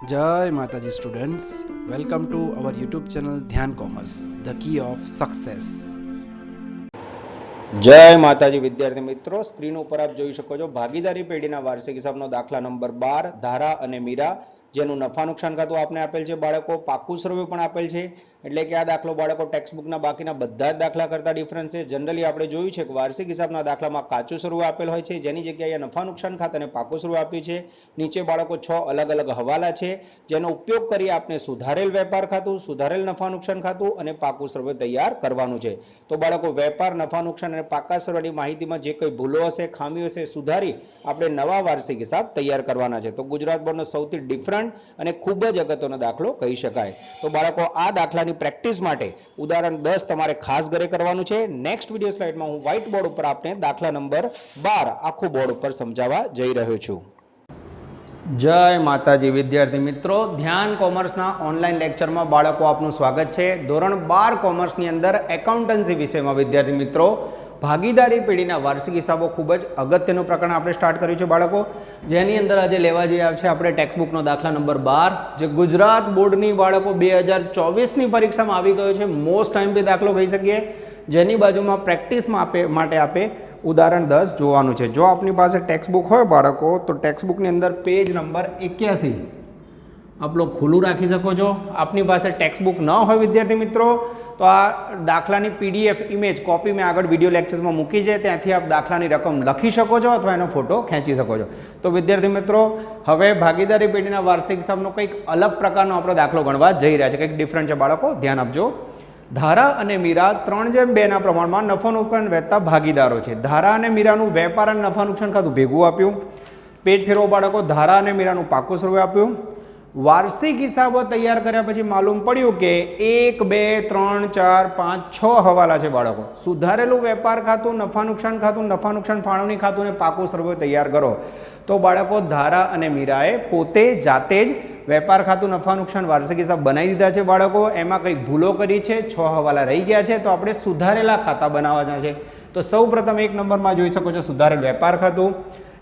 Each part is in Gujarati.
જય માતાજી students welcome to our YouTube channel Dhyan commerce the key of success જય માતાજી વિદ્યાર્થી મિત્રો સ્ક્રીન ઉપર આપ જોઈ શકો છો ભાગીદારી પેઢીના વાર્ષિક હિસાબનો દાખલા નંબર બાર, ધારા અને મીરા, જેનું નફા નુકસાન ખાતું આપને આપેલ છે, બાળકો પાકું સર્વે પણ આપેલ છે. એટલે કે આ દાખલો બાળકો ટેક્સ્ટબુકના બાકીના બધા જ દાખલા કરતા ડિફરન્સ છે. જનરલી આપણે જોયું છે કે વાર્ષિક હિસાબના દાખલામાં કાચું સ્વરૂપ આપેલ હોય છે, જેની જગ્યાએ નફા નુકસાન ખાતાને પાકું સ્વરૂપ આપ્યું છે. નીચે બાળકો છ અલગ અલગ હવાલા છે, જેનો ઉપયોગ કરી આપણે સુધારેલ વેપાર ખાતું, સુધારેલ નફા નુકસાન ખાતું અને પાકું સ્વરૂપ તૈયાર કરવાનું છે. તો બાળકો, વેપાર, નફા નુકસાન અને પાકા સ્વરૂપની માહિતીમાં જે કંઈ ભૂલો હશે ખામીઓ હશે, સુધારી આપણે નવા વાર્ષિક હિસાબ તૈયાર કરવાના છે. તો ગુજરાત બોર્ડનો સૌથી ડિફરન્ટ અને ખૂબ જ અગત્યનો દાખલો કહી શકાય. તો બાળકો, આ દાખલાની પ્રેક્ટિસ માટે ઉદાહરણ દસ તમારે ખાસ ઘરે કરવાનું છે. નેક્સ્ટ વીડિયો સ્લાઇડમાં હું વ્હાઇટ બોર્ડ ઉપર આપને દાખલા નંબર બાર આખું બોર્ડ ઉપર સમજાવવા જઈ રહ્યો છું. જય માતાજી, વિદ્યાર્થી મિત્રો. ધ્યાન કોમર્સના ઓનલાઈન લેક્ચરમાં બાળકો આપનું સ્વાગત છે. ધોરણ બાર કોમર્સની અંદર એકાઉન્ટન્સી વિષયમાં વિદ્યાર્થી મિત્રો ભાગીદારી પેઢીના વાર્ષિક હિસાબો ખૂબ જ અગત્યનું પ્રકરણ આપણે સ્ટાર્ટ કર્યું છે બાળકો. જેની અંદર આજે લેવા જઈએ છે આપણે ટેક્સ્ટબુકનો દાખલા નંબર બાર, જે ગુજરાત બોર્ડની બાળકો બે હજાર ચોવીસની પરીક્ષામાં આવી ગયો છે. મોસ્ટ ટાઈમ પે દાખલો કહી શકીએ. જેની બાજુમાં પ્રેક્ટિસમાં આપે, માટે આપે ઉદાહરણ દસ જોવાનું છે. જો આપની પાસે ટેક્સ્ટબુક હોય બાળકો, તો ટેક્સ્ટબુકની અંદર પેજ નંબર એક્યાસી. આપ ખુલ્લું રાખી શકો છો. આપની પાસે ટેક્સ્ટબુક ન હોય વિદ્યાર્થી મિત્રો તો આ દાખલાની પીડીએફ ઇમેજ કોપી મેં આગળ વીડિયો લેક્ચર્સમાં મૂકી છે. ત્યાંથી આપ દાખલાની રકમ લખી શકો છો અથવા એનો ફોટો ખેંચી શકો છો. તો વિદ્યાર્થી મિત્રો, હવે ભાગીદારી પેઢીના વાર્ષિક હિસાબનો કંઈક અલગ પ્રકારનો આપણો દાખલો ગણવા જઈ રહ્યા છે. કંઈક ડિફરન્ટ છે બાળકો, ધ્યાન આપજો. ધારા અને મીરા ત્રણ જેમ બેના પ્રમાણમાં નફો, નુકસાન વહેતા ભાગીદારો છે. ધારા અને મીરાનું વેપાર અને નફા, નુકસાન ખાતું ભેગું આપ્યું. પેજ ફેરવો બાળકો, ધારા અને મીરાનું પાકું સર્વે આપ્યું. વાર્ષિક હિસાબો તૈયાર કર્યા પછી માલુમ પડ્યું કે એક, બે, ત્રણ, ચાર, પાંચ, છ હવાલા છે બાળકો. સુધારેલું વેપાર ખાતું, નફા નુકસાન ખાતું, નફા નુકસાન ફાળવણી ખાતું અને પાકું સર્વે તૈયાર કરો. તો બાળકો ધારા અને મીરાએ પોતે જાતે જ વેપાર ખાતું, નફા નુકસાન વાર્ષિક હિસાબ બનાવી દીધા છે બાળકો. એમાં કંઈક ભૂલો કરી છે, છ હવાલા રહી ગયા છે, તો આપણે સુધારેલા ખાતા બનાવવાના છે. તો સૌ પ્રથમ એક નંબરમાં જોઈ શકો છો સુધારેલ વેપાર ખાતું.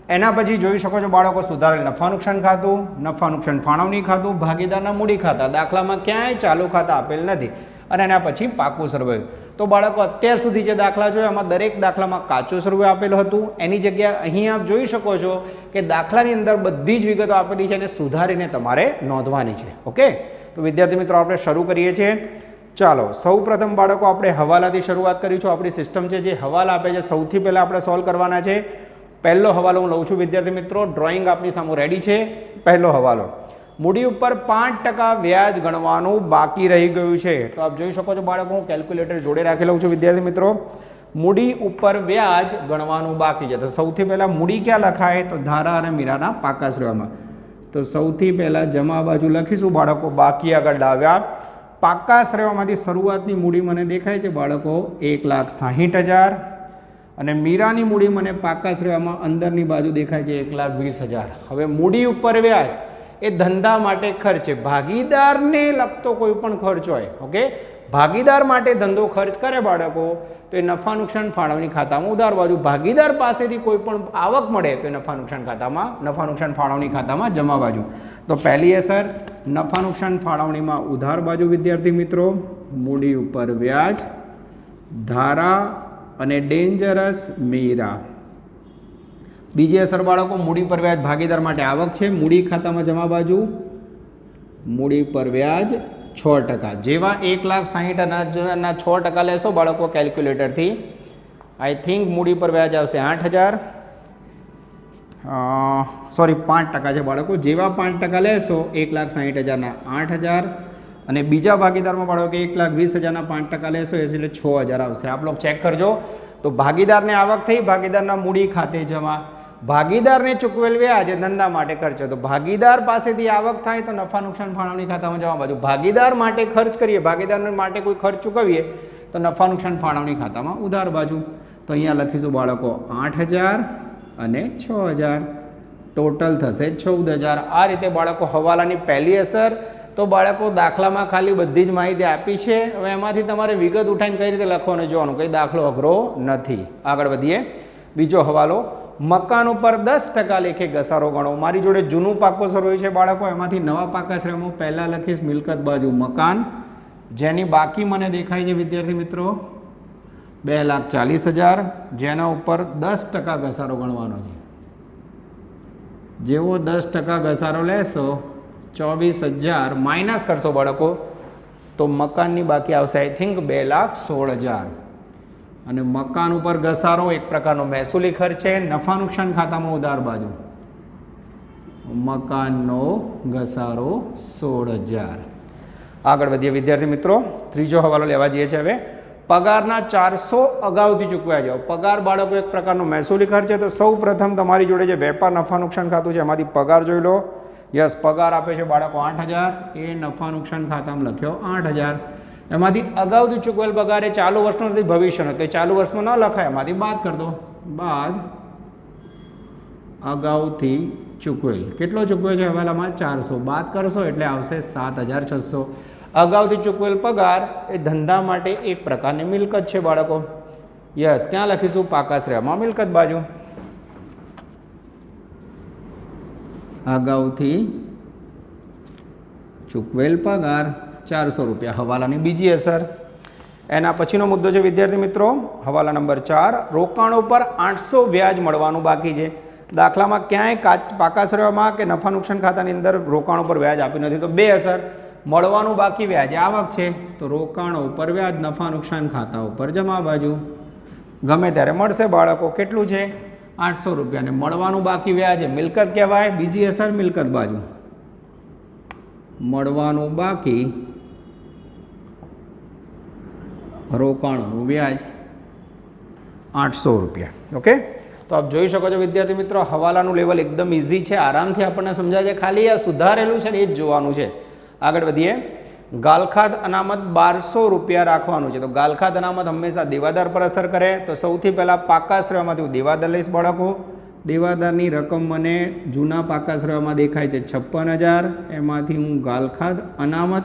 એના પછી જોઈ શકો છો બાળકો સુધારેલ નફા નુકસાન ખાતું, નફા નુકસાન ફાળવણી ખાતું, ભાગીદારના મૂડી ખાતા, દાખલામાં ક્યાંય ચાલુ ખાતા આપેલ નથી. અને એના પછી પાકું સર્વે તો બાળકો અત્યાર સુધી જે દાખલા જોયા, એમાં દરેક દાખલામાં કાચું સર્વે આપેલું હતું. એની જગ્યાએ અહીં આપ જોઈ શકો છો કે દાખલાની અંદર બધી જ વિગતો આપેલી છે અને સુધારીને તમારે નોંધવાની છે. ઓકે? તો વિદ્યાર્થી મિત્રો, આપણે શરૂ કરીએ છીએ. ચાલો સૌ પ્રથમ બાળકો, આપણે હવાલાથી શરૂઆત કરીશું. આપણી સિસ્ટમ છે જે હવાલા આપે છે. સૌથી પહેલાં આપણે સોલ્વ કરવાના છે. પહેલો હવાલો હું લઉં છું, વિદ્યાર્થી મિત્રો. ડ્રોઈંગ આપની સામે રેડી છે. પહેલો હવાલો. મૂડી ઉપર પાંચ ટકા વ્યાજ ગણવાનું બાકી રહી ગયું છે. તો આપ જોઈ શકો છો બાળકો, હું કેલ્ક્યુલેટર જોડે રાખી લઉં છું, વિદ્યાર્થી મિત્રો. મૂડી ઉપર વ્યાજ ગણવાનું બાકી છે. તો સૌથી પહેલાં મૂડી ક્યાં લખાય? તો ધારા અને મીરાના પાકા શ્રેવામાં તો સૌથી પહેલાં જમા બાજુ લખીશું, બાળકો, બાકી આગળ ડાવ્યા. પાકા શ્રેવામાંથી શરૂઆતની મૂડી મને દેખાય છે, બાળકો, એક લાખ સાહીઠ હજાર. અને મીરાની મૂડી મને પાકા રહેવામાં અંદરની બાજુ દેખાય છે એક લાખ વીસ હજાર. હવે મૂડી ઉપર વ્યાજ એ ધંધા માટે ખર્ચ છે. ભાગીદારને લગતો કોઈ પણ ખર્ચ હોય, ઓકે? ભાગીદાર માટે ધંધો ખર્ચ કરે બાળકો, તો એ નફા નુકસાન ફાળવણી ખાતામાં ઉધાર બાજુ. ભાગીદાર પાસેથી કોઈ પણ આવક મળે, તો એ નફા નુકસાન ખાતામાં, નફા નુકસાન ફાળવણી ખાતામાં જમા બાજુ. તો પહેલી અસર નફા નુકસાન ફાળવણીમાં ઉધાર બાજુ, વિદ્યાર્થી મિત્રો, મૂડી ઉપર વ્યાજ, ધારા અને ડેન્જરસ મીરા. બીજી અસર બાળકો, મૂડી પર વ્યાજ ભાગીદાર માટે આવક છે. મૂડી ખાતામાં જમા બાજુ, મૂડી પર વ્યાજ છ ટકા. જેવા એક લાખ સાહીઠ અનાજના છ ટકા લેશો બાળકો કેલ્ક્યુલેટરથી આઈ થિંક મૂડી પર વ્યાજ આવશે આઠ હજાર. સોરી પાંચ ટકા છે બાળકો. જેવા પાંચ ટકા લેશો, એક લાખ સાહીઠ હજારના આઠ હજાર. અને બીજા ભાગીદારમાં બાળકો કે એક લાખ વીસ હજારના પાંચ ટકા લેશો એટલે છ હજાર આવશે. આપ લોકો ચેક કરજો. તો ભાગીદારને આવક થઈ, ભાગીદારના મૂડી ખાતે જમા ભાગીદારને ચૂકવેલ વ્યાજ ધંધા માટે ખર્ચો. તો ભાગીદાર પાસેથી આવક થાય તો નફા નુકસાન ફાળવણી ખાતામાં જવા બાજુ. ભાગીદાર માટે ખર્ચ કરીએ ભાગીદાર માટે કોઈ ખર્ચ ચૂકવીએ તો નફા નુકસાન ફાળવણી ખાતામાં ઉધાર બાજુ. તો અહીંયા લખીશું બાળકો, આઠ હજાર અને છ હજાર. ટોટલ થશે ચૌદ હજાર. આ રીતે બાળકો હવાલાની પહેલી અસર તો બાળકો દાખલામાં ખાલી બધી જ માહિતી આપી છે. હવે એમાંથી તમારે વિગત ઉઠાવીને કઈ રીતે લખવાનું જોવાનું? કંઈ દાખલો અઘરો નથી. આગળ વધીએ. બીજો હવાલો. મકાન ઉપર દસ ટકા લેખે ઘસારો ગણો. મારી જોડે જૂનું પાકોસર હોય છે બાળકો. એમાંથી નવા પાકાશ્રમ હું પહેલાં લખીશ મિલકત બાજુ મકાન. જેની બાકી મને દેખાય છે, વિદ્યાર્થી મિત્રો, બે લાખ ચાલીસ હજાર. જેના ઉપર દસ ટકા ઘસારો ગણવાનો છે. જેવો દસ ટકા ઘસારો લેશો ચોવીસ હજાર માઇનસ કરશો બાળકો. તો મકાનની બાકી આવશે આઈ થિંક બે લાખ સોળ હજાર. અને મકાન ઉપર ઘસારો એક પ્રકારનો મહેસૂલી ખર્ચ છે, નફા નુકસાન ખાતામાં ઉધાર બાજુ. મકાનનો ઘસારો સોળ હજાર. આગળ વધીએ વિદ્યાર્થી મિત્રો, ત્રીજો હવાલો લેવા જઈએ છીએ હવે. પગારના ચારસો અગાઉથી ચૂકવ્યા જાઓ પગાર બાળકો એક પ્રકારનો મહેસૂલી ખર્ચ છે. તો સૌ પ્રથમ તમારી જોડે જે વેપાર, નફા નુકસાન ખાતું છે, એમાંથી પગાર જોઈ લો. યસ, પગાર આપે છે બાળકો આઠ હજાર. એ નફા નુકસાન ખાતામાં લખ્યો, આઠ હજાર. એમાંથી અગાઉથી ચૂકવેલ પગાર એ ચાલુ વર્ષનો નથી, ભવિષ્યનો. તો ચાલુ વર્ષમાં ન લખાય, એમાંથી બાદ કરી દો. બાદ અગાઉથી ચૂકવેલ. કેટલો ચૂકવ્યો છે હવાલામાં? ચારસો. બાદ કરશો એટલે આવશે સાત હજાર છસો. અગાઉથી ચૂકવેલ પગાર એ ધંધા માટે એક પ્રકારની મિલકત છે બાળકો. યસ, ક્યાં લખીશું? પાકાશ્રયમાં મિલકત બાજુ. અગાઉથી ચૂકવેલ પગાર ચારસો રૂપિયા. હવાલાની બીજી અસર. એના પછીનો મુદ્દો છે, વિદ્યાર્થી મિત્રો, હવાલા નંબર ચાર, રોકાણો પર આઠસો વ્યાજ મળવાનું બાકી છે. દાખલામાં ક્યાંય કાચ પાકાશ્રયમાં કે નફા નુકસાન ખાતાની અંદર રોકાણ ઉપર વ્યાજ આપ્યું નથી. તો બે અસર. મળવાનું બાકી વ્યાજ આવક છે, તો રોકાણો ઉપર વ્યાજ, નફા નુકસાન ખાતા ઉપર જમા બાજુ. ગમે ત્યારે મળશે બાળકો. કેટલું છે? આઠસો રૂપિયાને મળવાનું બાકી વ્યાજ એ મિલકત કહેવાય, બીજી અસર મિલકત બાજુ. મળવાનું બાકી રોકાણનું વ્યાજ આઠસો રૂપિયા. ઓકે તો આપ જોઈ શકો છો વિદ્યાર્થી મિત્રો, હવાલાનું લેવલ એકદમ ઇઝી છે. આરામથી આપણને સમજાય છે. ખાલી આ સુધારેલું છે ને એ જ જોવાનું છે. આગળ વધીએ. ગાલખાદ અનામત બારસો રૂપિયા રાખવાનું છે. તો ગાલખાદ અનામત હંમેશા દેવાદાર પર અસર કરે. તો સૌથી પહેલાં પાકાશ્રયમાંથી હું દેવાદાર લઈશ બાળકો. દેવાદારની રકમ મને જૂના પાકાશ્રયમાં દેખાય છે છપ્પન હજાર. એમાંથી હું ગાલખાદ અનામત,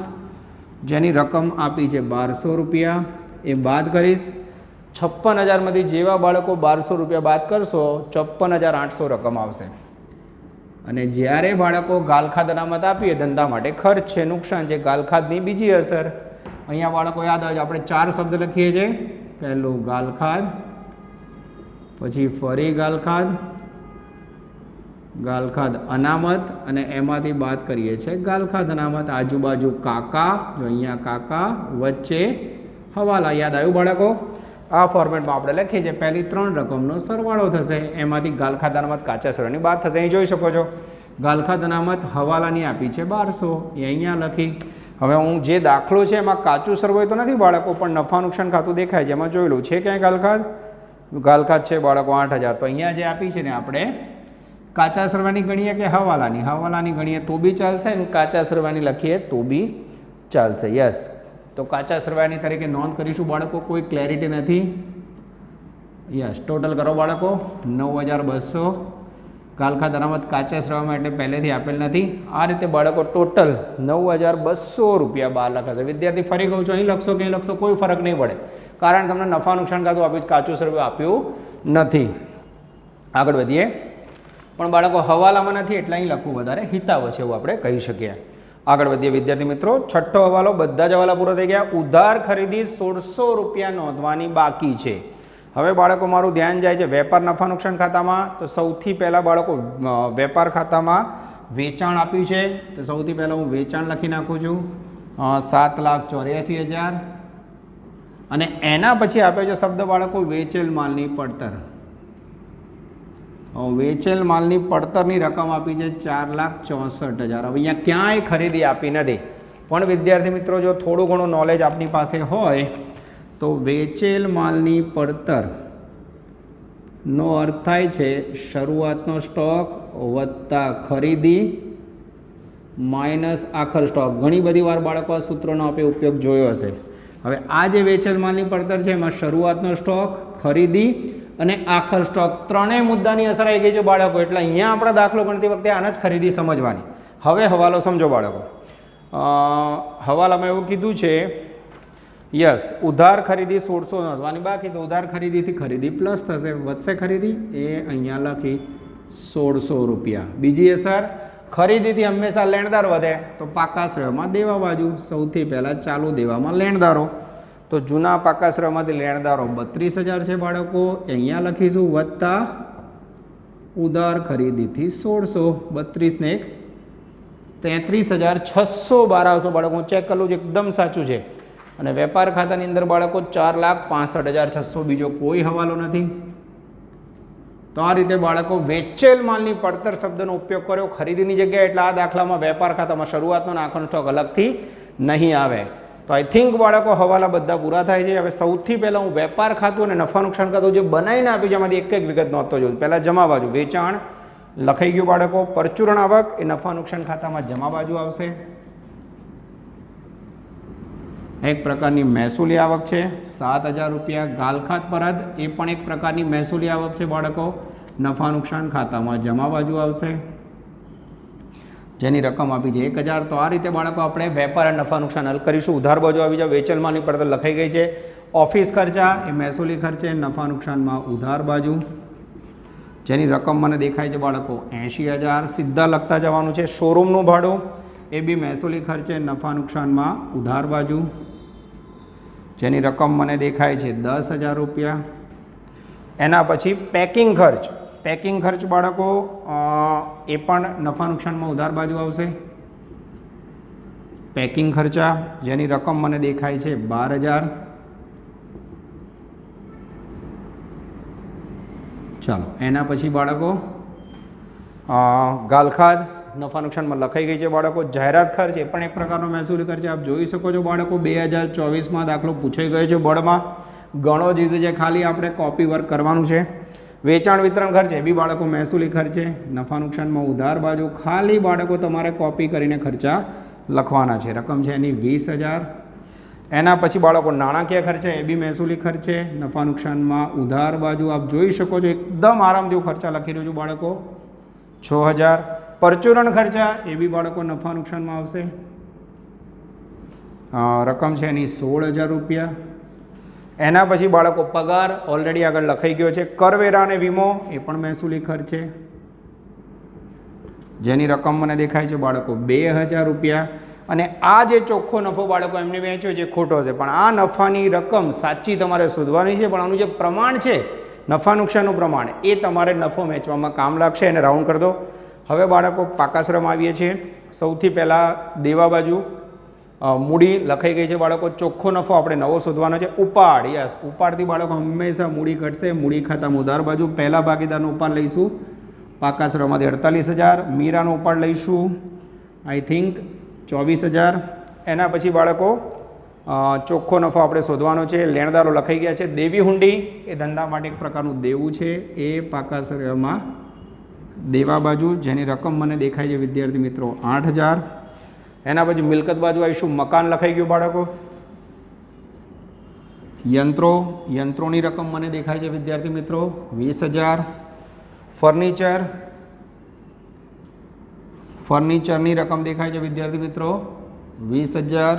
જેની રકમ આપી છે બારસો રૂપિયા, એ બાદ કરીશ. છપ્પન હજારમાંથી જેવા બાળકો બારસો રૂપિયા બાદ કરશો ચોપ્પન હજાર આઠસો રકમ આવશે. અને જ્યારે બાળકો ગાલખાદ અનામત આપીએ, ધંધા માટે ખર્ચ છે, નુકસાન છે, ગાલખાદની બીજી અસર. અહીંયા બાળકો યાદ આવે આપણે ચાર શબ્દ લખીએ છીએ. પહેલું ગાલખાદ, પછી ફરી ગાલખાદ ગાલખાદ અનામત, અને એમાંથી બાદ કરીએ છીએ ગાલખાદ અનામત. આજુબાજુ કાકા, જો અહીંયા કાકા, વચ્ચે હવાલા યાદ આવ્યું બાળકો? આ ફોર્મેટમાં આપણે લખીએ છીએ. પહેલી ત્રણ રકમનો સરવાળો થશે. એમાંથી ગાલખા અનામત કાચા સરળની બાદ થશે. અહીં જોઈ શકો છો. ગાલખા અનામત હવાલાની આપી છે બારસો. એ અહીંયા લખી. હવે હું જે દાખલો છે એમાં કાચું સરવાય તો નથી, બાળકો, પણ નફા નુકસાન ખાતું દેખાય છે. એમાં જોયેલું છે ક્યાંય ગાલખાદ? ગાલખાદ છે બાળકો આઠ હજાર. તો અહીંયા જે આપી છે ને આપણે કાચા સરવાની ગણીએ કે હવાલાની? હવાલાની ગણીએ તો બી ચાલશે અને કાચા સરવાની લખીએ તો બી ચાલશે. યસ. તો કાચા સરવાયાની તરીકે નોંધ કરીશું બાળકો, કોઈ ક્લેરિટી નથી. યસ ટોટલ કરો બાળકો, નવ હજાર બસો. કાલખા દરામત કાચા સરવામાં એટલે પહેલેથી આપેલ નથી. આ રીતે બાળકો ટોટલ નવ હજાર બસો રૂપિયા બાર લાખ હશે વિદ્યાર્થી, ફરી કહું છું, અહીં લખશો કે અહીં લખશો, કોઈ ફરક નહીં પડે. કારણ તમને નફા, નુકસાન કાતું આપ્યું કાચું સર્વે આપ્યું નથી. આગળ વધીએ. પણ બાળકો, હવાલામાં નથી, એટલે અહીં લખવું વધારે હિતાવ છે એવું આપણે કહી શકીએ. આગળ વધીએ વિદ્યાર્થી મિત્રો, છઠ્ઠો હવાલો બધા જ હવાલા પૂરા થઈ ગયા. ઉધાર ખરીદી સોળસો રૂપિયા નોંધવાની બાકી છે. હવે બાળકો, મારું ધ્યાન જાય છે વેપાર નફા નુકસાન ખાતામાં. તો સૌથી પહેલાં બાળકો વેપાર ખાતામાં વેચાણ આપ્યું છે. તો સૌથી પહેલાં હું વેચાણ લખી નાખું છું. સાત લાખ ચોર્યાસી હજાર. અને એના પછી આપ્યો છે શબ્દ બાળકો, વેચેલ માલની પડતર. વેચેલ માલની પડતરની રકમ આપી છે ચાર લાખ ચોસઠ હજાર. હવે અહીંયા ક્યાંય ખરીદી આપી નથી. પણ વિદ્યાર્થી મિત્રો, જો થોડું ઘણું નોલેજ આપની પાસે હોય, તો વેચેલ માલની પડતર નો અર્થ થાય છે શરૂઆતનો સ્ટોક વત્તા ખરીદી માઇનસ આખર સ્ટોક ઘણી બધી વાર બાળકો આ સૂત્રનો આપણે ઉપયોગ જોયો હશે. હવે આ જે વેચેલ માલની પડતર છે, એમાં શરૂઆતનો સ્ટોક ખરીદી અને આખર સ્ટોક ત્રણેય મુદ્દાની અસર આવી ગઈ છે બાળકો. એટલે અહીંયા આપણે દાખલો ગણતી વખતે આના જ ખરીદી સમજવાની. હવે હવાલો સમજો બાળકો. હવાલામાં એવું કીધું છે, યસ, ઉધાર ખરીદી સોળસો નોંધવાની બાકી તો ઉધાર ખરીદીથી ખરીદી પ્લસ થશે. વધશે ખરીદી? એ અહીંયા લખી સોળસો રૂપિયા. બીજી અસર, ખરીદીથી હંમેશા લેણદાર વધે. તો પાકા શ્રેયમાં દેવા બાજુ સૌથી પહેલાં ચાલુ દેવામાં લેણદારો. તો જૂના પાકાશ્રમમાંથી લેણદારો બત્રીસ હજાર છે બાળકો, અહીંયા લખીશું વત્તા ઉદાર ખરીદીથી સોળસો બત્રીસ ને એક તેત્રીસ હજાર છસો બારાસો બાળકો. હું ચેક કરું છું, એકદમ સાચું છે. અને વેપાર ખાતાની અંદર બાળકો ચાર લાખ પાસઠ હજાર છસો બીજો કોઈ હવાલો નથી. તો આ રીતે બાળકો વેચેલ માલની પડતર શબ્દનો ઉપયોગ કર્યો. ખરીદીની જગ્યાએ એટલે આ દાખલામાં વેપાર ખાતામાં શરૂઆતનો નાખવાનો સ્ટોક અલગથી નહીં આવે. તો આઈ થિંક બાળકો હવાલા બધા પૂરા થાય છે. હવે સૌથી પહેલાં હું વેપાર ખાતું અને નફા નુકસાન ખાતું જે બનાવીને આપ્યું છે, એમાંથી એક એક વિગત નોંધતો જોઉં. પહેલાં જમા બાજુ વેચાણ, લખાઈ ગયું બાળકો, પરચુરણ આવક, એ નફા નુકસાન ખાતામાં જમા બાજુ આવશે. એક પ્રકારની મહેસૂલી આવક છે, સાત હજાર રૂપિયા ગાલખાત પરત એ પણ એક પ્રકારની મહેસૂલી આવક છે બાળકો. નફા નુકસાન ખાતામાં જમા બાજુ આવશે. જેની રકમ આપી છે. એક હજાર તો આ રીતે બાળકો આપણે વેપાર અને નફા નુકસાન હલ કરીશું. ઉધાર બાજુ આવી જાય વેચલમાંની પડતર લખાઈ ગઈ છે. ઓફિસ ખર્ચા, એ મહેસૂલી ખર્ચે, નફા નુકસાનમાં ઉધાર બાજુ. જેની રકમ મને દેખાય છે બાળકો, એંશી હજાર સીધા લખતા જવાનું છે. શોરૂમનું ભાડું, એ બી મહેસૂલી ખર્ચે, નફા નુકસાનમાં ઉધાર બાજુ. જેની રકમ મને દેખાય છે દસ હજાર રૂપિયા. એના પછી પેકિંગ ખર્ચ. પેકિંગ ખર્ચ બાળકો એ પણ નફા નુકસાનમાં ઉધાર બાજુ આવશે. પેકિંગ ખર્ચા, જેની રકમ મને દેખાય છે બાર હજાર. ચાલો, એના પછી બાળકો ગાલખાદ નફા નુકસાનમાં લખાઈ ગઈ છે બાળકો, જાહેરાત ખર્ચ, એ પણ એક પ્રકારનો મહેસૂલી ખર્ચ આપ જોઈ શકો છો બાળકો, બે હજાર ચોવીસમાં દાખલો પૂછાઈ ગયો છે બોર્ડમાં. ઘણો જે છે ખાલી આપણે કોપી વર્ક કરવાનું છે. વેચાણ વિતરણ ખર્ચ બી બાળકો મહેસૂલી ખર્ચે, નફા નુકસાનમાં ઉધાર બાજુ, ખાલી બાળકો તમારે કોપી કરીને ખર્ચા લખવાના છે. રકમ છે એની વીસ હજાર. એના પછી બાળકો નાણાકીય ખર્ચે, એ બી મહેસૂલી ખર્ચે, નફા નુકસાનમાં ઉધાર બાજુ આપ જોઈ શકો છો, એકદમ આરામ જેવું ખર્ચા લખી રહ્યો છું બાળકો. છ હજાર. પરચુરણ ખર્ચા, એ બી બાળકો નફા નુકસાનમાં આવશે. રકમ છે એની સોળ હજાર રૂપિયા. એના પછી બાળકો પગાર ઓલરેડી આગળ લખાઈ ગયો છે. કરવેરા અને વીમો એ પણ મહેસૂલી ખર્ચ છે. જેની રકમ મને દેખાય છે બાળકો બે હજાર રૂપિયા. અને આ જે ચોખ્ખો નફો બાળકો એમને વેચ્યો છે ખોટો છે. પણ આ નફાની રકમ સાચી તમારે શોધવાની છે, પણ આનું જે પ્રમાણ છે, નફા નુકસાનનું પ્રમાણ, એ તમારે નફો વેચવામાં કામ લાગશે. એને રાઉન્ડ કરી દો. હવે બાળકો પાકાશ્રમ આવીએ છીએ. સૌથી પહેલાં દેવા બાજુ મૂડી લખાઈ ગઈ છે. બાળકો, ચોખ્ખો નફો આપણે નવો શોધવાનો છે. ઉપાડ, યસ. ઉપાડથી બાળકો હંમેશા મૂડી ઘટશે. મૂડી ખાતા ઉધાર બાજુ પહેલા ભાગીદારનો ઉપાડ લઈશું. પાકાશ્રમાંથી અડતાલીસ હજાર. મીરાનો ઉપાડ લઈશું. આઈ થિંક ચોવીસ હજાર. એના પછી બાળકો ચોખ્ખો નફો આપણે શોધવાનો છે. લેણદારો લખાઈ ગયા છે. દેવી હુંડી એ ધંધા માટે એક પ્રકારનું દેવું છે. એ પાકાશ્રયમાં દેવા બાજુ, જેની રકમ મને દેખાય છે, વિદ્યાર્થી મિત્રો, આઠ હજાર. એના પછી મિલકત બાજુ આવીશું. મકાન લખાઈ ગયું બાળકો. યંત્રો, યંત્રોની રકમ મને દેખાય છે વિદ્યાર્થી મિત્રો. વીસ હજાર. ફર્નિચર. ફર્નિચરની રકમ દેખાય છે વિદ્યાર્થી મિત્રો. વીસ હજાર.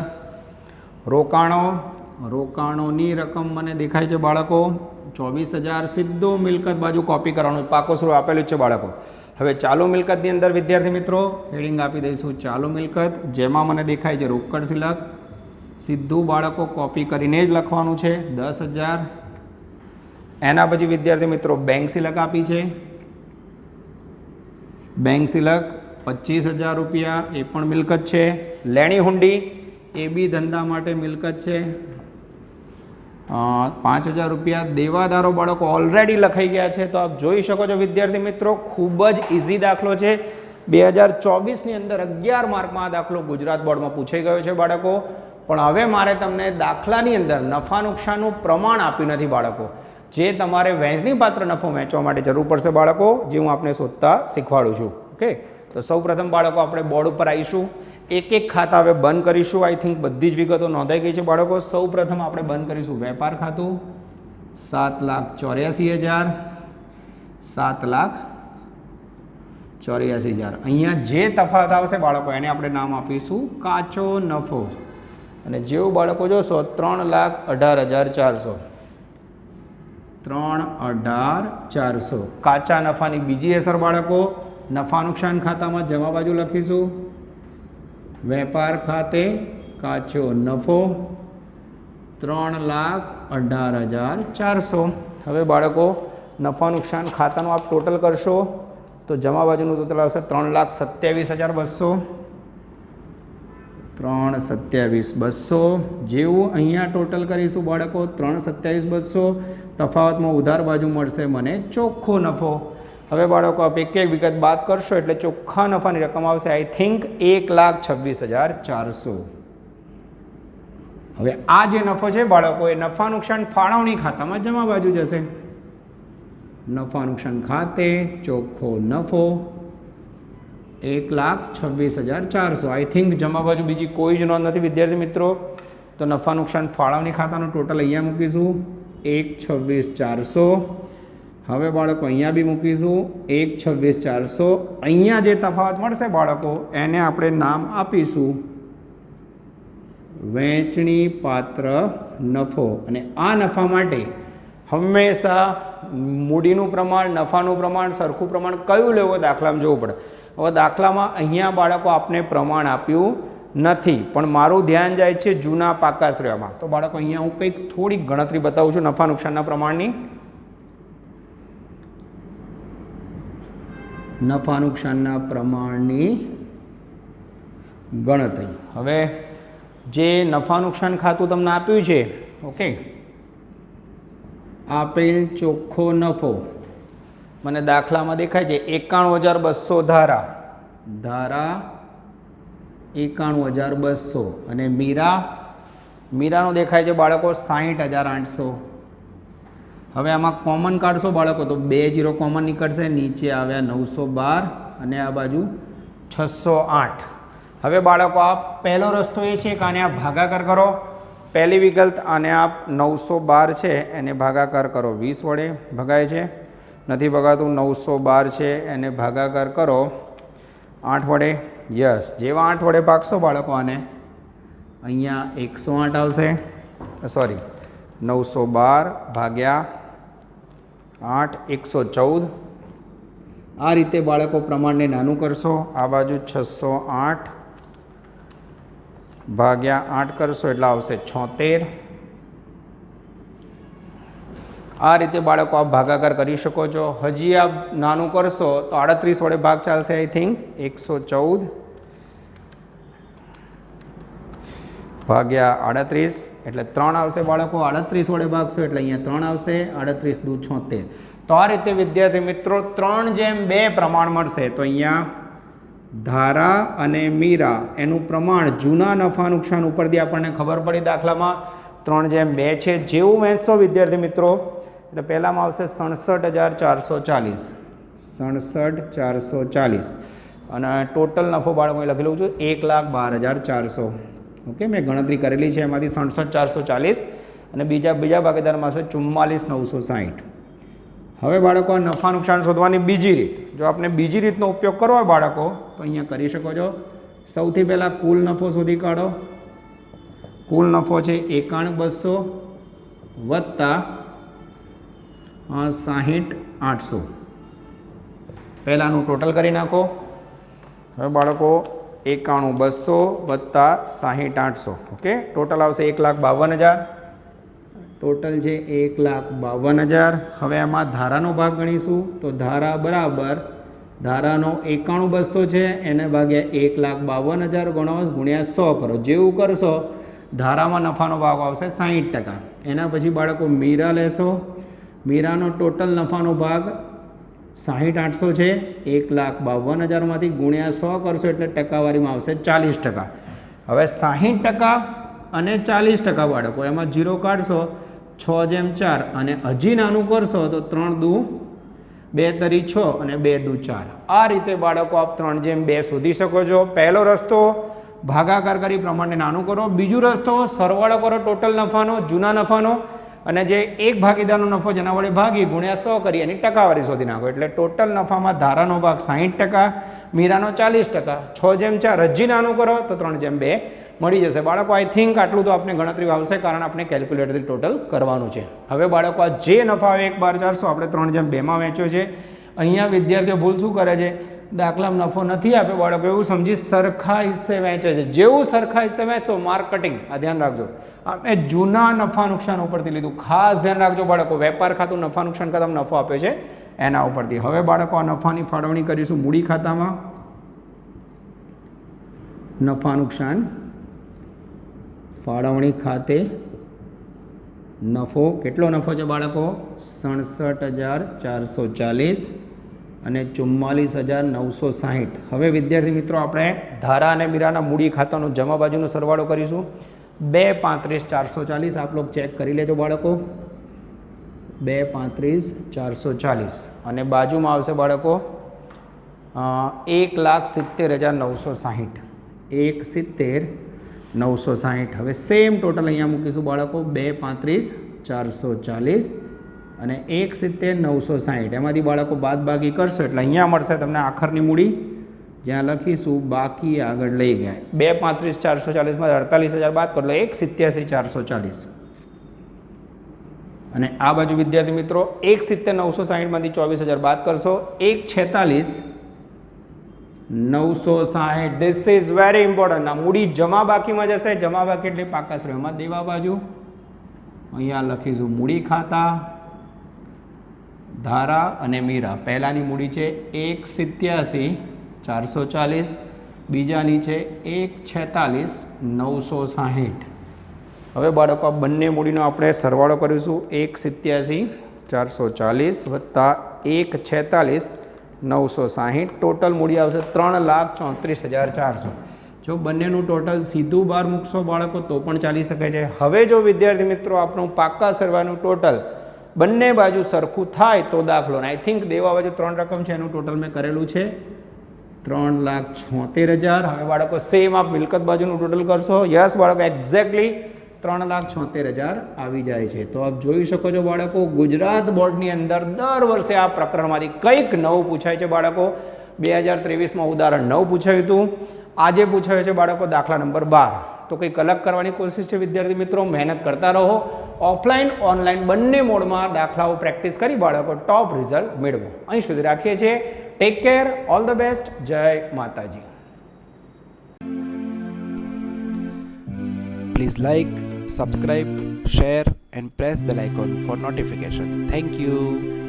રોકાણો. રોકાણોની રકમ મને દેખાય છે બાળકો. ચોવીસ હજાર. સીધું મિલકત બાજુ કોપી કરવાનું. પાકો સ્વરૂપ આપેલું છે બાળકો. હવે ચાલુ મિલકતની અંદર, વિદ્યાર્થી મિત્રો હેડિંગ આપી દઈશું. ચાલુ મિલકત, જેમાં મને દેખાય છે રોકડ સિલક. સીધું બાળકો કોપી કરીને જ લખવાનું છે. દસ હજાર. એના પછી વિદ્યાર્થી મિત્રો બેંક સિલક આપી છે. બેંક સિલક, પચીસ હજાર રૂપિયા, એ પણ મિલકત છે. લેણી હુંડી એ બી ધંધા માટે મિલકત છે. પાંચ હજાર રૂપિયા દેવાદારો બાળકો ઓલરેડી લખાઈ ગયા છે. તો આપ જોઈ શકો છો, વિદ્યાર્થી મિત્રો, ખૂબ જ ઇઝી દાખલો છે. બે હજાર ચોવીસની અંદર અગિયાર માર્કમાં આ દાખલો ગુજરાત બોર્ડમાં પૂછાઈ ગયો છે બાળકો. પણ હવે મારે તમને દાખલાની અંદર નફા નુકસાનનું પ્રમાણ આપ્યું નથી બાળકો. જે તમારે વહેંચણી પાત્ર નફો વહેંચવા માટે જરૂર પડશે બાળકો, જે હું આપને શોધતા શીખવાડું છું. ઓકે? તો સૌ પ્રથમ બાળકો, આપણે બોર્ડ ઉપર આવીશું. એક એક ખાતા હવે બંધ કરીશું. આઈ થિંક બધી જ વિગતો નોંધાઈ ગઈ છે બાળકો. સૌ પ્રથમ આપણે બંધ કરીશું વેપાર ખાતું. સાત લાખ ચોર્યાસી હજાર. સાત લાખ ચોર્યાસી હજાર. અહીંયા જે તફાવત આવશે બાળકો, એને આપણે નામ આપીશું કાચો નફો. અને જેવું બાળકો જોશો, ત્રણ લાખ અઢાર હજાર ચારસો. ત્રણ અઢાર ચારસો. કાચા નફાની બીજી અસર બાળકો, નફા નુકસાન ખાતામાં જમા બાજુ લખીશું. વેપાર ખાતે કાચો નફો ત્રણ લાખ અઢાર હજાર ચારસો. હવે બાળકો, નફા નુકસાન ખાતાનું આપ ટોટલ કરશો, તો જમા બાજુનું ટોટલ આવશે ત્રણ લાખ સત્યાવીસ હજાર બસો. ત્રણ સત્યાવીસ બસો, જેવું અહીંયા ટોટલ કરીશું બાળકો, ત્રણ સત્યાવીસ બસો. તફાવતમાં ઉધાર બાજુ મળશે મને ચોખ્ખો નફો. હવે બાળકો, આપ એક એક વિગત બાદ કરશો એટલે ચોખ્ખા નફાની રકમ આવશે આઈ થિંક એક લાખ છવ્વીસ હજાર ચારસો. હવે આ જે નફો છે બાળકો, એ નફા નુકસાન ફાળવણી ખાતામાં જમા બાજુ જશે. નફા નુકસાન ખાતે ચોખ્ખો નફો એક લાખ છવ્વીસ હજાર ચારસો. આઈ થિંક જમા બાજુ બીજી કોઈ જ નોંધ નથી. વિદ્યાર્થી મિત્રો, તો નફા નુકસાન ફાળવણી ખાતાનું ટોટલ અહીંયા મૂકીશું. એક છવ્વીસ ચારસો. હવે બાળકો, અહીંયા બી મૂકીશું. એક, છવ્વીસ, ચારસો. અહીંયા જે તફાવત મળશે બાળકો, એને આપણે નામ આપીશું. વેચણી પાત્ર નફો. અને આ નફા માટે હંમેશા મૂડીનું પ્રમાણ, નફાનું પ્રમાણ, સરખું પ્રમાણ કયું લેવું દાખલામાં જોવું પડે. હવે દાખલામાં અહીંયા બાળકો આપને પ્રમાણ આપ્યું નથી. પણ મારું ધ્યાન જાય છે જૂના પાકાશ્રયમાં તો બાળકો, અહીંયા હું કંઈક થોડીક ગણતરી બતાવું છું નફા નુકસાનના પ્રમાણની. નફા નુકસાનના પ્રમાણની ગણતરી. હવે જે નફા નુકસાન ખાતું તમને આપ્યું છે, ઓકે? આપેલ ચોખ્ખો નફો મને દાખલામાં દેખાય છે, એકાણું હજાર બસો ધારા. ધારા એકાણું હજાર બસો. અને મીરા, મીરાનો દેખાય છે બાળકો સાહીઠ હજાર આઠસો. હવે આમાં કોમન કાઢશો બાળકો, તો બે જીરો કોમન નીકળશે, નીચે આવ્યા નવસો બાર અને આ બાજુ છસો આઠ. હવે બાળકો, આ પહેલો રસ્તો એ છે કે આને આ ભાગાકાર કરો. પહેલી વિકલ્પ આને આપ નવસો બાર છે, એને ભાગાકાર કરો. વીસ વડે ભગાય છે. નથી ભગાતું, નવસો બાર છે, એને ભાગાકાર કરો. આઠ વડે, યસ. જેવા આઠ વડે ભાગશો બાળકો આને, અહીંયા એકસો આઠ આવશે. સોરી, નવસો બાર ભાગ્યા આઠ, એકસો ચૌદ. આ રીતે બાળકો પ્રમાણને નાનું કરશો. આ બાજુ છસો આઠ. ભાગ્યા આઠ કરશો એટલે આવશે છોતેર. આ રીતે બાળકો આપ ભાગાકાર કરી શકો છો. હજી આપ નાનું કરશો તો આડત્રીસ વડે ભાગ ચાલશે આઈ થિંક એકસો ચૌદ. ભાગ્યા આડત્રીસ, એટલે ત્રણ આવશે બાળકો, આડત્રીસ વડે ભાગશો, એટલે અહીંયા ત્રણ આવશે, આડત્રીસ દુ છોતેર. તો આ રીતે વિદ્યાર્થી મિત્રો ત્રણ જેમ બે પ્રમાણ મળશે. તો અહીંયા ધારા અને મીરા, એનું પ્રમાણ જૂના નફા નુકસાન ઉપરથી આપણને ખબર પડી દાખલામાં. ત્રણ જેમ બે છે, જેવું વહેંચશો વિદ્યાર્થી મિત્રો, એટલે પહેલામાં આવશે સડસઠ હજાર ચારસો ચાલીસ. સડસઠ ચારસો ચાલીસ. અને ટોટલ નફો બાળકોએ લખેલું છું, એક લાખ બાર હજાર ચારસો. ઓકે, મેં ગણતરી કરેલી છે એમાંથી સડસઠ, ચારસો ચાલીસ અને બીજા બીજા ભાગીદારમાં હશે ચુમ્માલીસ, નવસો સાહીઠ. હવે બાળકો નફા નુકસાન શોધવાની બીજી રીત. જો આપણે બીજી રીતનો ઉપયોગ કરવો હોય બાળકો, તો અહીંયા કરી શકો છો. સૌથી પહેલાં કુલ નફો શોધી કાઢો. કુલ નફો છે એકાણું બસો વત્તા સાહીઠ, આઠસો. પહેલાંનું ટોટલ કરી નાખો. હવે બાળકો એકાણું બસો વત્તા સાહીઠ આઠસો. ઓકે? ટોટલ આવશે એક લાખ બાવન હજાર. ટોટલ છે એક લાખ બાવન હજાર. હવે આમાં ધારાનો ભાગ ગણીશું. તો ધારા બરાબર, ધારાનો એકાણું બસો છે, એને ભાગ્યા એક લાખ બાવન હજાર ગણો ગુણ્યા સો કરો. જેવું કરશો, ધારામાં નફાનો ભાગ આવશે સાહીઠ ટકા. એના પછી બાળકો મીરા લેશો. મીરાનો ટોટલ નફાનો ભાગ સાહીઠ આઠસો છે, એક લાખ બાવન હજારમાંથી ગુણ્યા સો કરશો એટલે ટકાવારીમાં આવશે ચાલીસ ટકા. હવે સાહીઠ ટકા અને ચાલીસ ટકા બાળકો, એમાં જીરો કાઢશો, છ જેમ ચાર અને હજી નાનું કરશો તો ત્રણ દુ બે તરી છ અને બે દુ ચાર. આ રીતે બાળકો આપ ત્રણ જેમ બે શોધી શકો છો. પહેલો રસ્તો, ભાગાકાર કરી પ્રમાણે નાનું કરો. બીજો રસ્તો, સરવાળો કરો ટોટલ નફાનો, જૂના નફાનો. અને જે એક ભાગીદારનો નફો જેના વડે ભાગી ગુણ્યા સો કરી એની ટકાવારી શોધી નાખો. એટલે ટોટલ નફામાં ધારાનો ભાગ સાહીઠ ટકા, મીરાનો ચાલીસ ટકા. છ જેમ ચાર રજી નાનું કરો તો ત્રણ જેમ બે મળી જશે. બાળકો આઈ થિંક આટલું તો આપણે ગણતરી આવશે કારણ આપણે કેલ્ક્યુલેટરથી ટોટલ કરવાનું છે. હવે બાળકો, આ જે નફા આવે એક બાર ચારસો, આપણે ત્રણ જેમ બેમાં વેચ્યો છે. અહીંયા વિદ્યાર્થીઓ ભૂલ શું કરે છે? દાખલામાં નફો નથી આપ્યો. બાળકો, એવું સમજી સરખા હિસ્સે વેચે છે. જેવું સરખા હિસ્સે વેચશો માર્કેટિંગ આ ધ્યાન રાખજો. અમે જૂના નફા નુકસાન ઉપરથી લીધું. ખાસ ધ્યાન રાખજો બાળકો, વેપાર ખાતું નફા નુકસાન ખાતામાં નફો આપે છે એના ઉપરથી. હવે બાળકો, આ નફાની ફાળવણી કરીશું મૂડી ખાતામાં. નફા નુકસાન ફાળવણી ખાતે નફો, કેટલો નફો છે બાળકો? સડસઠ હજાર ચારસો ચાલીસ. અને ચુમ્માલીસ હજાર નવસો સાહીઠ. હવે વિદ્યાર્થી મિત્રો, આપણે ધારા અને મીરાના મૂડી ખાતાનો જમા બાજુનો સરવાળો કરીશું. બે પાંત્રીસ ચારસો ચાલીસ આપ લોકો ચેક કરી લેજો બાળકો. બે પાંત્રીસ ચારસો ચાલીસ. અને બાજુમાં આવશે બાળકો એક લાખ સિત્તેર હજાર નવસો સાહીઠ. એક સિત્તેર નવસો સાહીઠ. હવે સેમ ટોટલ અહીંયા મૂકીશું બાળકો, બે પાંત્રીસ ચારસો ચાલીસ. અને એક સિત્તેર નવસો સાહીઠ. એમાંથી બાળકો બાદબાકી કરશો એટલે અહીંયા મળશે તમને આખરની મૂડી, જ્યાં લખીશું બાકી આગળ લઈ ગયા. બે પાંત્રીસ ચારસો ચાલીસમાં અડતાલીસ હજાર બાદ કરો એટલે એક સિત્યાસી ચારસો ચાલીસ. અને આ બાજુ વિદ્યાર્થી મિત્રો, એક સિત્તેર નવસો સાહીઠમાંથી ચોવીસ હજાર બાદ કરશો. એક છેતાલીસ નવસો સાહીઠ. ધીસ ઇઝ વેરી ઇમ્પોર્ટન્ટ આ મૂડી જમા બાકીમાં જશે. જમા બાકી એટલે પાકા શ્રેમાં દેવા બાજુ. અહીંયા લખીશું મૂડી ખાતા. ધારા અને મીરા. પહેલાંની મૂડી છે એક સિત્યાસી ચારસો ચાલીસ બીજાની છે એક છેતાલીસ નવસો સાહીઠ હવે બાળકો, આ બંને મૂડીનો આપણે સરવાળો કરીશું. એક સિત્યાસી ચારસો ચાલીસ વત્તા એક છેતાલીસ નવસો સાહીઠ ટોટલ મૂડી આવશે ત્રણ લાખ ચોત્રીસ હજાર ચારસો. જો બંનેનું ટોટલ સીધું બહાર મૂકશો બાળકો, તો પણ ચાલી શકે છે. હવે જો વિદ્યાર્થી મિત્રો, આપણું પાકા સરવાનું ટોટલ બંને બાજુ સરખું થાય તો દાખલો. આઈ થિંક દેવા બાજુ ત્રણ રકમ છે, એનું ટોટલ મેં કરેલું છે. ત્રણ લાખ છોતેર હજાર. હવે બાળકો સેમ આપ મિલકત બાજુનું ટોટલ કરશો. યસ બાળકો એક્ઝેક્ટલી ત્રણ લાખ છોતેર હજાર આવી જાય છે. તો આપ જોઈ શકો છો બાળકો, ગુજરાત બોર્ડની અંદર દર વર્ષે આ પ્રકરણમાંથી કંઈક નવું પૂછાય છે બાળકો. બે હજાર ત્રેવીસમાં ઉદાહરણ નવ પૂછાયું હતું. આજે પૂછાયું છે બાળકો દાખલા નંબર બાર. તો કંઈક અલગ કરવાની કોશિશ છે વિદ્યાર્થી મિત્રો, મહેનત કરતા રહો. ઓફલાઈન ઓનલાઈન બંને મોડમાં દાખલાઓ પ્રેક્ટિસ કરી બાળકો ટોપ રિઝલ્ટ મેળવો અહીં સુધી રાખીએ છીએ take care all the best જય માતાજી Please like, subscribe, share and press bell icon for notification. Thank you.